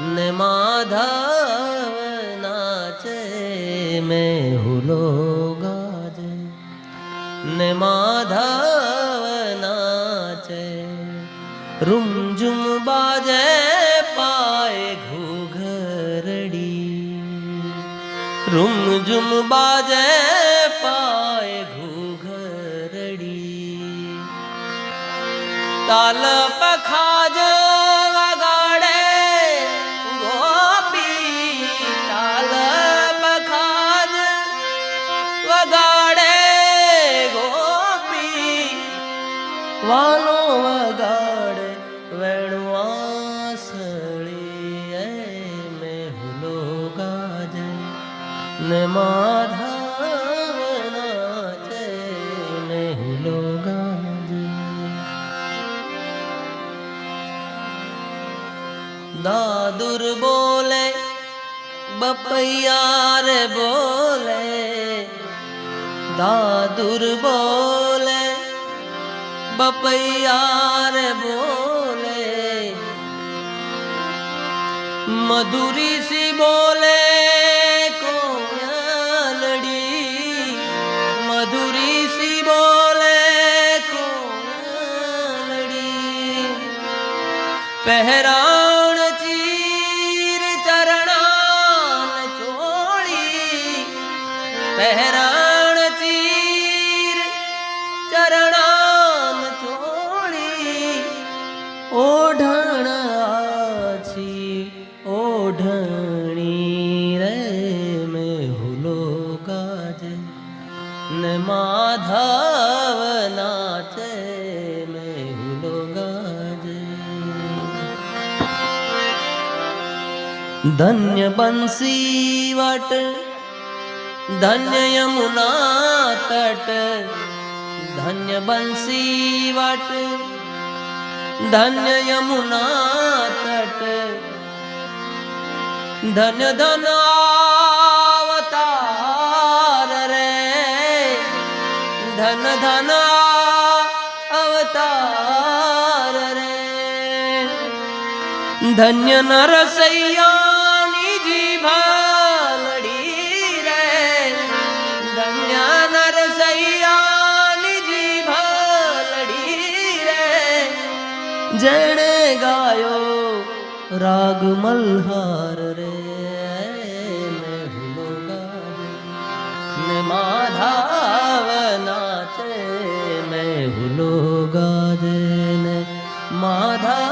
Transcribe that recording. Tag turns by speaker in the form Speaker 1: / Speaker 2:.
Speaker 1: ને માધવ નાચે મેં હુલો ગાજે. ને માધવ નાચે રૂમઝુમ બાજે પાય ઘૂઘરડી. રૂમઝુમ બાજે પાય ઘૂઘરડી. તાલ પખાજ વાલો વગાડે વેણવાસળી મેં હુલો ગાજે, ને માધવ નાચે ને હુલો ગાજે. દાદુર બોલે બપૈયા રે બોલે, દાદુર બોલે બપૈયા રે બોલે મધુરી સી બોલે કોયલડી મધુરી સી બોલે કોયલડી પહેરાણ ચીર ચરણાન ચોળી પહેરાણ માધવ નાચે મેહુલો ગાજે. ધન્ય બંસી વટ, ધન્ય યમુના તટ, ધન્ય બંસી વટ, ધન્ય યમુના તટ, ધન્ય ધન ધન ધન અવતાર રે ધન્ય નરસૈયાની જીભાલડી રે ધન્ય નરસૈયાની જીભાલડી રે જેણે ગાયો રાગ મલ્હાર રે નાચે